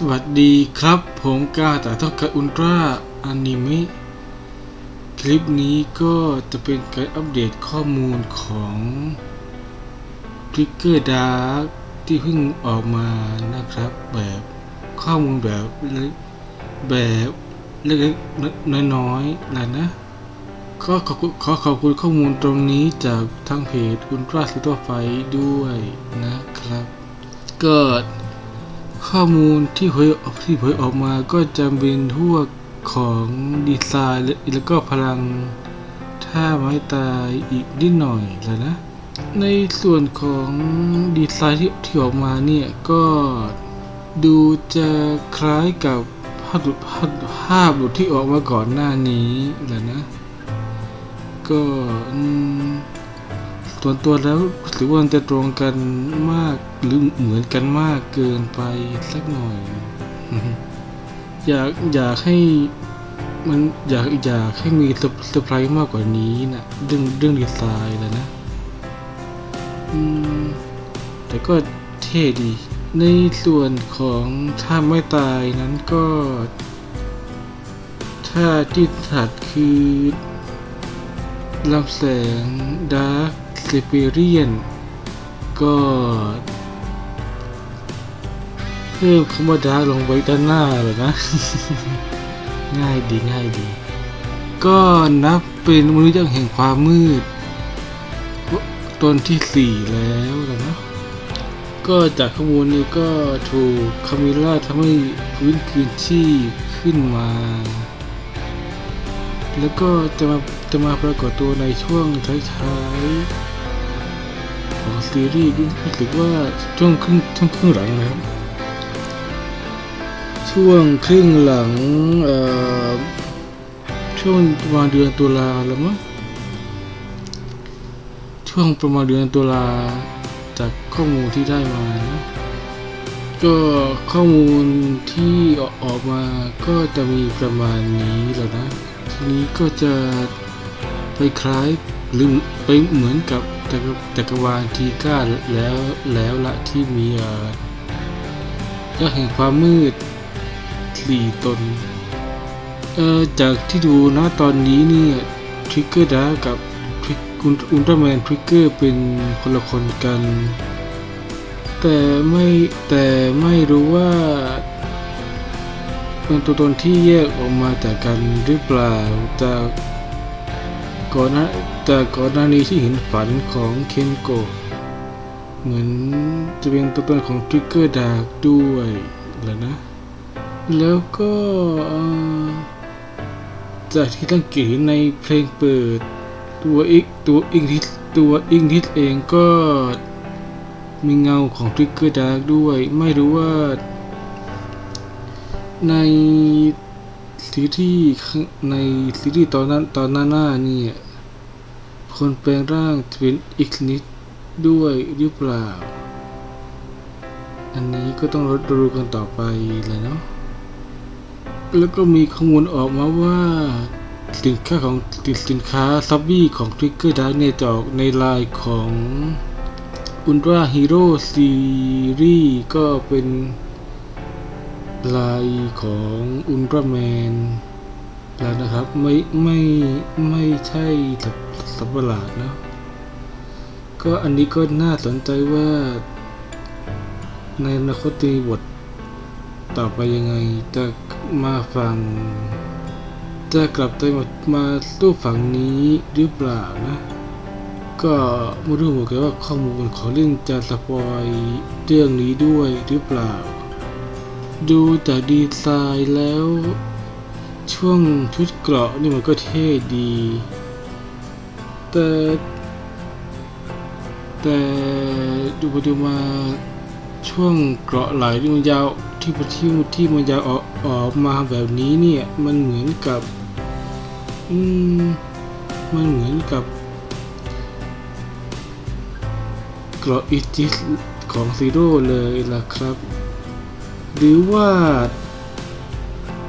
สวัสดีครับ ผมกาแต่ต้องการอุลตร้าอนิเมะคลิปนี้ก็จะเป็นการอัปเดตข้อมูลของทริกเกอร์ดาร์ที่เพิ่งออกมานะครับ แบบข้อมูลแบบเล็กแบบเล็กๆน้อยๆแล้วนะก็ขอบคุณขอขอบคุณข้อมูลตรงนี้จากทางเพจอุลตร้าสตัวไฟด้วยนะครับ ก็ ข้อมูลที่เผยที่เผยออกมาก็จะเป็นพวของดีไซน์และแล้วก็พลังท่าไม้ตายอีกนิดหน่อยแล้วนะ ในส่วนของดีไซน์ที่ที่ออกมาเนี่ยก็ดูจะคล้ายกับภาพหลุดภาพภาพหลุดที่ออกมาก่อนหน้านี้แหละนะ ก็ ส่วนตัวแล้วรู้สึกว่ามันจะตรงกันมากหรือเหมือนกันมากเกินไปสักหน่อย อยากอยากให้มันอยากอยากให้มีเซอร์ไพรส์มากกว่านี้นะเรื่องเรื่องดีไซน์แล้วนะแต่ก็เท่ดี ในส่วนของท่าไม่ตายนั้นก็ท่าที่ถัดคือ ลำแสงดาร์คเซเปเรียน ก็ เพิ่มคำว่าดาร์กลงไว้ด้านหน้าเลยนะ ง่ายดีง่ายดี ก็นับเป็นมนุษย์แห่งความมืดตนที่สี่แล้วนะ ก็จากข้อมูลนี้ก็ถูกคามิล่าทำให้ฟื้นคืนชีพขึ้นมา แล้วก็จะมาจะมาปรากฏตัวในช่วงท้ายๆของซีรีส์รู้สึกว่าช่วงครึ่งช่วงครึ่งหลังนะครับ ช่วงครึ่งหลังเอ่อช่วงประมาณเดือนตุลาแล้วมั้งช่วงประมาณเดือนตุลาจากข้อมูลที่ได้มานะก็ข้อมูลที่ออกมาก็จะมีประมาณนี้แหละนะ นี้ก็จะไปคล้ายหรือไปเหมือนกับจักรจักวาลทีก้าแล้วแล้วละที่มีอ่อยักษ์แห่งความมืดสี่ตนเอ่อจากที่ดูนะตอนนี้เนี่ยทริกเกอร์ดากับอุลตร้าแมนทริกเกอร์เป็นคนละคนกัน แต่ไม่แต่ไม่รู้ว่า เป็นตัวตนที่แยกออกมาจากกันหรือเปล่าจากก่อนหน้าจากก่อนหน้านี้ที่เห็นฝันของเคนโกะเหมือนจะเป็นตัวตนของทริกเกอร์ดาด้วยแหละนะ แล้วก็จากที่ตั้งเกตในเพลงเปิดตัวอีกตัวอิงทิสตัวอิงทิสเองก็มีเงาของทริกเกอร์ดาร์กด้วย ไม่รู้ว่า ในซีรีส์ในซีรีส์ตอนนั้นตอนหน้าหน้าเนี่ย คนแปลงร่างเป็นอีกนิดด้วยหรือเปล่า อันนี้ก็ต้องรอดูกันต่อไปเลยเนาะ แล้วก็มีข้อมูลออกมาว่าสินค้าของสินค้าซับบี้ของ Trigger Dark เนี่ยจะออกในไลน์ของ Ultra Hero Series ก็เป็น ลายของ Ultraman แล้วนะครับ ไม่ไม่ไม่ใช่สัตว์สัตว์ประหลาดนะก็อันนี้ก็น่าสนใจว่า ในอนาคตจะมีบทต่อไปยังไงจะมาฝั่งจะกลับไปมามาตู้ฝั่งนี้หรือเปล่านะ ก็ไม่รู้เหมือนกันว่าข้อมูลของเรื่องจะสปอยเรื่องนี้ด้วยหรือเปล่า ดูจากดีไซน์แล้ว ช่วงชุดเกราะนี่มันก็เท่ดี แต่แต่ดูไปดูมาช่วงเกราะไหลที่มันยาวที่ที่ที่มันยาวออกออกมาแบบนี้เนี่ยมันเหมือนกับอืมมันเหมือนกับเกราะอิจิสของซีโร่เลยล่ะครับ หรือว่า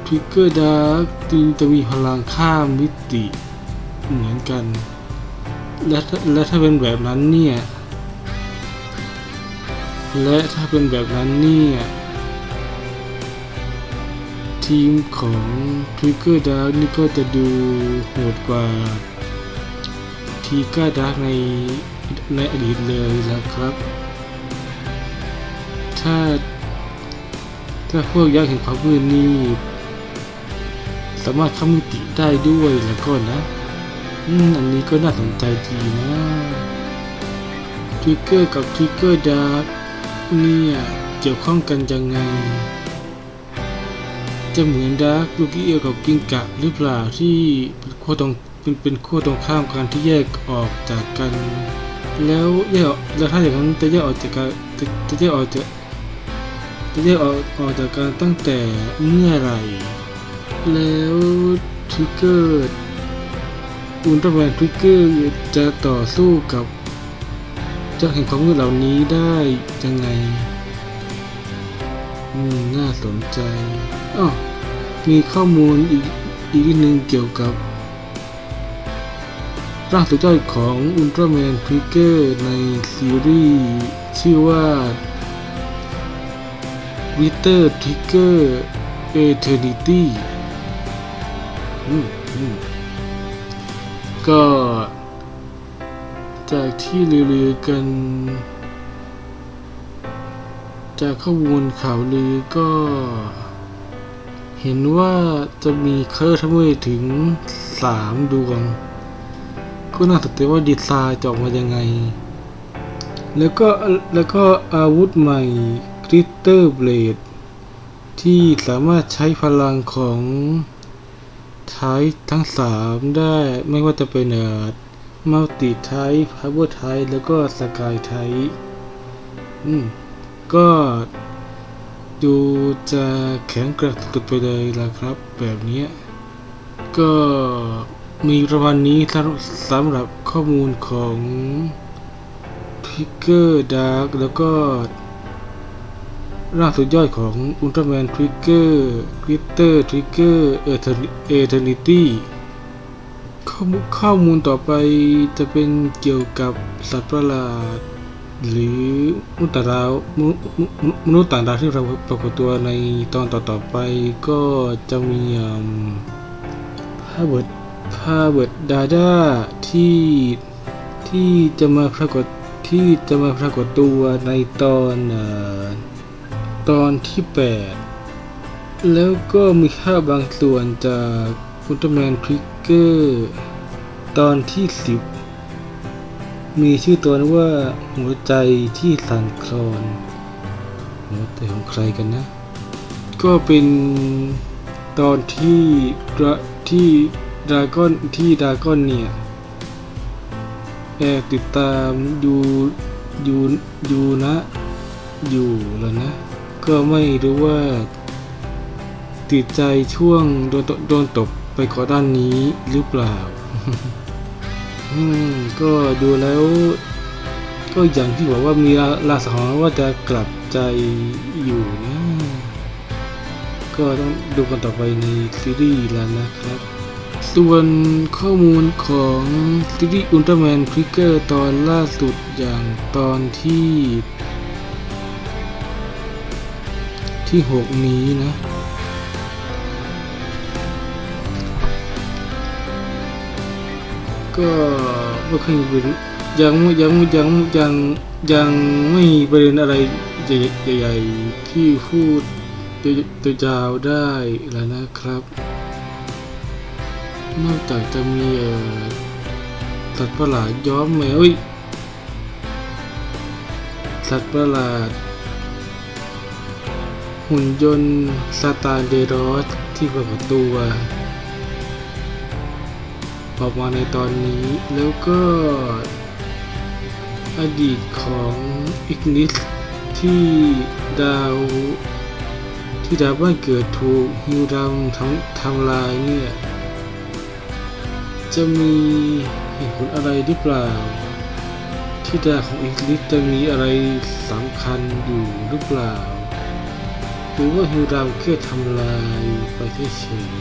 ทริกเกอร์ดาร์กจึงจะมีพลังข้ามมิติเหมือนกัน และและถ้าเป็นแบบนั้นเนี่ย และถ้าเป็นแบบนั้นเนี่ย ทีมของ Trigger Dark นี่ก็จะดูโหดกว่าทีก้าดาร์กในในอดีตเลยนะครับ ถ้า ถ้าพวกยักษ์แห่งความมืดนี่สามารถเข้ามิติได้ด้วยแล้วก็นะ อืม อันนี้ก็น่าสนใจดีนะทริกเกอร์กับทริกเกอร์ดาร์กเนี่ยเกี่ยวข้องกันยังไง จะเหมือนดาร์กลูกิเอลกับกิงกะหรือเปล่าที่เป็นขั้วตรงเป็นเป็นขั้วตรงข้ามกันที่แยกออกจากกัน แล้วแยกออกแล้วถ้าอย่างนั้นจะแยกออกจากกันจะจะแยกออกจาก จะแยกออกออกจากกันตั้งแต่เมื่อไหร่ แล้วทริกเกอร์อุลตร้าแมนทริกเกอร์จะต่อสู้กับเจ้าแห่งความมืดเหล่านี้ได้ยังไง อืม น่าสนใจอ้อมีข้อมูลอีกอีกนิดนึงเกี่ยวกับร่างสุดยอดของอุลตร้าแมนทริกเกอร์ในซีรีส์ชื่อว่า วิเตอร์ทิกเกอร์เอเทอร์นิตี้ก็ จากที่ลือๆกัน จากข้อมูลข่าวลือก็ เห็นว่าจะมีเคอร์ทั้งหมดถึงสามดวง ก็น่าสนใจว่าดีไซน์จะออกมายังไง แล้วก็แล้วก็อาวุธใหม่ ริสเตอร์เบลดที่สามารถใช้พลังของไทป์ทั้งสามได้ไม่ว่าจะเป็นเอ่อมัลติไทป์พาวเวอร์ไทป์แล้วก็สกายไทป์อืม ก็ดูจะแข็งกร่งสุดๆไปเลยละครับ แบบนี้ ก็มีประมาณนี้สำหรับสำหรับข้อมูลของพิกเกอร์ดาร์กแล้วก็ ร่างสุดยอดของอุลตร้าแมนทริกเกอร์กริตเตอร์ทริกเกอร์เอเทอร์นิตี้ข้อมูลข้อมูลต่อไปจะเป็นเกี่ยวกับสัตว์ประหลาด หรือมนุษย์ต่างดาวมนุษย์ต่างดาวที่เราปรากฏตัวในตอนต่อๆไปก็จะมีพาเบิร์ดพาเบิร์ดดาดาที่ที่จะมาปรากฏที่จะมาปรากฏตัวในตอนอ ตอนที่ 8 แล้วก็มีค่าบางส่วนจากอุลตร้าแมนทริกเกอร์ตอนที่ 10 มีชื่อตัวว่าหัวใจที่สั่นคลอนหัวใจของใครกันนะ ก็เป็นตอนที่ดราที่ดาก้อนที่ดาก้อนเนี่ยแอบติดตามอยูยูยูนะ อยู่แล้วนะ ก็ไม่รู้ว่าติดใจช่วงโดนตโดนตบไปขอด้านนี้หรือเปล่า ก็ดูแล้ว ก็อย่างที่บอกว่ามีลาลาสองว่าจะกลับใจอยู่นะ ก็ต้องดูกันต่อไปในซีรีส์แล้วนะครับ ส่วนข้อมูลของซีรีส์อุลตร้าแมนทริกเกอร์ตอนล่าสุดอย่างตอนที่ ที่6นี้นะก็ไม่ค่อยมีประเด็นยังยังยังยังยังไม่มีประเด็นอะไรใหญ่ๆที่พูดตัวยาวได้แล้วนะครับ นอกจากจะมีสัตว์ประหลาดย้อมแมวสัตว์ประหลาด หุ่นยนต์ซาตานเดรอสที่ปรากฏตัวออกมาในตอนนี้แล้วก็อดีตของอิกนิสที่ดาวที่ดาวบ้านเกิดถูกฮิวดัมทำทำลายเนี่ย จะมีเหตุผลอะไรหรือเปล่า ที่ดาวของอิกนิสจะมีอะไรสำคัญอยู่หรือเปล่า หรือว่าฮิวดัมแค่ทำลายไปเฉย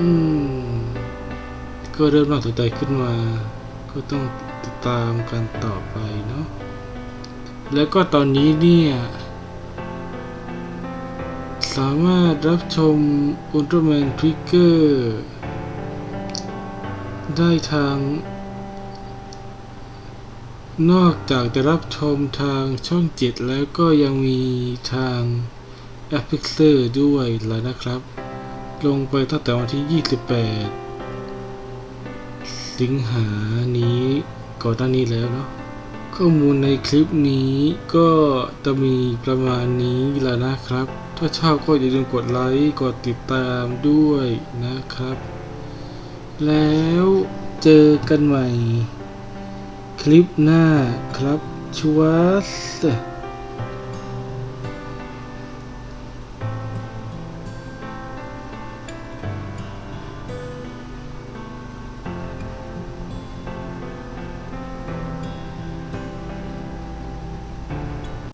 อืม ก็เริ่มน่าสนใจขึ้นมา ก็ต้องติดตามกันต่อไปเนาะ แล้วก็ตอนนี้เนี่ย สามารถรับชมอุลตร้าแมนทริกเกอร์ได้ทาง นอกจากจะรับชมทางช่อง7แล้วก็ยังมีทางแอป p ิ x เ r ด้วยแล้วนะครับ ลงไปตั้งแต่วันที่ 28 สิงหานี้ก่อนหน้านี้แล้วเนาะข้อมูลในคลิปนี้ก็จะมีประมาณนี้แหละนะครับ ถ้าชอบก็อย่าลืมกดไลค์กดติดตามด้วยนะครับ แล้วเจอกันใหม่ คลิปหน้าครับชวัส